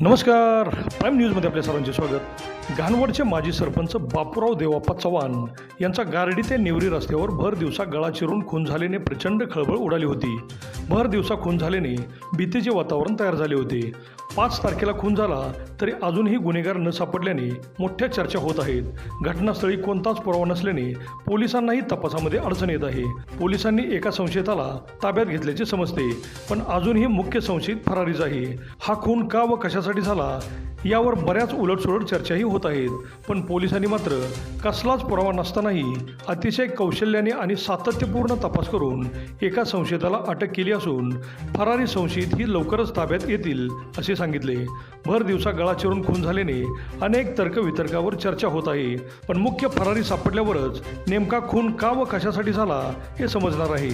नमस्कार. प्राईम न्यूजमध्ये आपल्या सर्वांचे स्वागत. घाणवडचे माजी सरपंच बापूराव देवाप्पा चव्हाण यांचा गारडी ते नेवरी रस्त्यावर भर दिवसा गळा चिरून खून झाल्याने प्रचंड खळबळ उडाली होती. भर दिवसा खून झाल्याने भीतीचे वातावरण तयार झाले होते. पाच तारखेला खून झाला तरी अजूनही गुन्हेगार न सापडल्याने मोठ्या चर्चा होत आहेत. घटनास्थळी कोणताच पुरावा नसल्याने पोलिसांनाही तपासामध्ये अडचण येत आहे. पोलिसांनी एका संशयिताला ताब्यात घेतल्याचे समजते पण अजूनही मुख्य संशयित फरारीच आहे. हा खून का व कशासाठी झाला यावर बऱ्याच उलटसुलट चर्चाही होत आहेत. पण पोलिसांनी मात्र कसलाच पुरावा नसतानाही अतिशय कौशल्याने आणि सातत्यपूर्ण तपास करून एका संशयिताला अटक केली असून फरारी संशयित ही लवकरच ताब्यात येतील असे सांगितले. भर दिवसा गळा चिरून खून झाल्याने अनेक तर्कवितर्कावर चर्चा होत आहे. पण मुख्य फरारी सापडल्यावरच नेमका खून का व कशासाठी झाला हे समजणार आहे.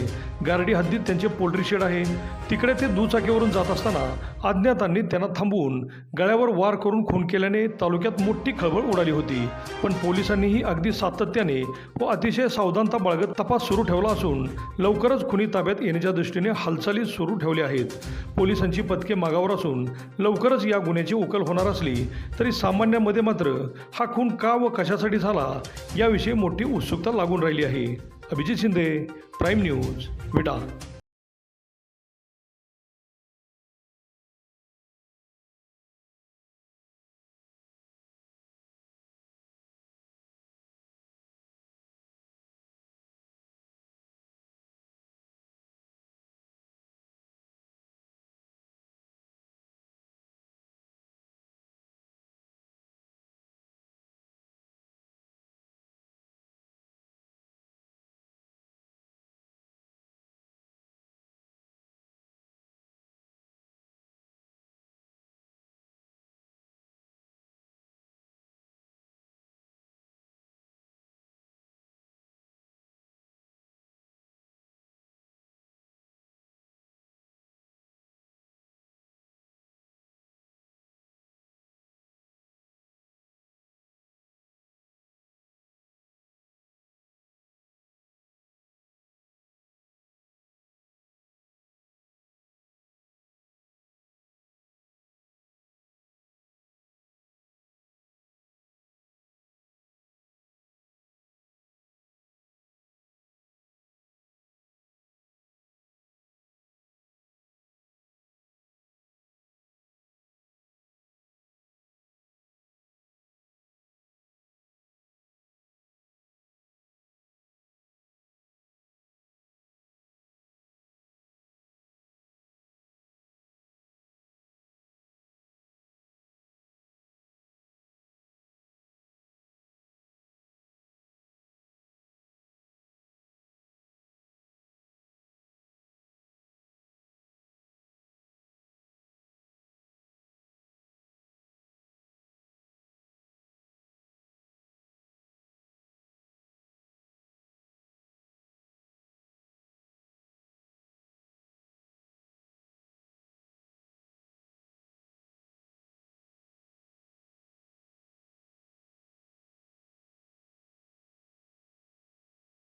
गारडी हद्दीत त्यांचे पोल्ट्री शेड आहे. तिकडे ते दुचाकीवरून जात असताना अज्ञातांनी त्यांना थांबवून गळ्यावर वार करून खून केल्याने तालुक्यात मोठी खळबळ उडाली होती. पण पोलिसांनीही अगदी सातत्याने व अतिशय सावधानता बाळगत तपास सुरू ठेवला असून लवकरच खुनी ताब्यात येण्याच्या दृष्टीने हालचाली सुरू ठेवल्या आहेत. पोलिसांची पथके मागावर असून लवकरच या गुन्ह्याची उकल होणार असली तरी सामान्यांमध्ये मात्र हा खून का व कशासाठी झाला याविषयी मोठी उत्सुकता लागून राहिली आहे. Abhijit Shinde prime news Vita.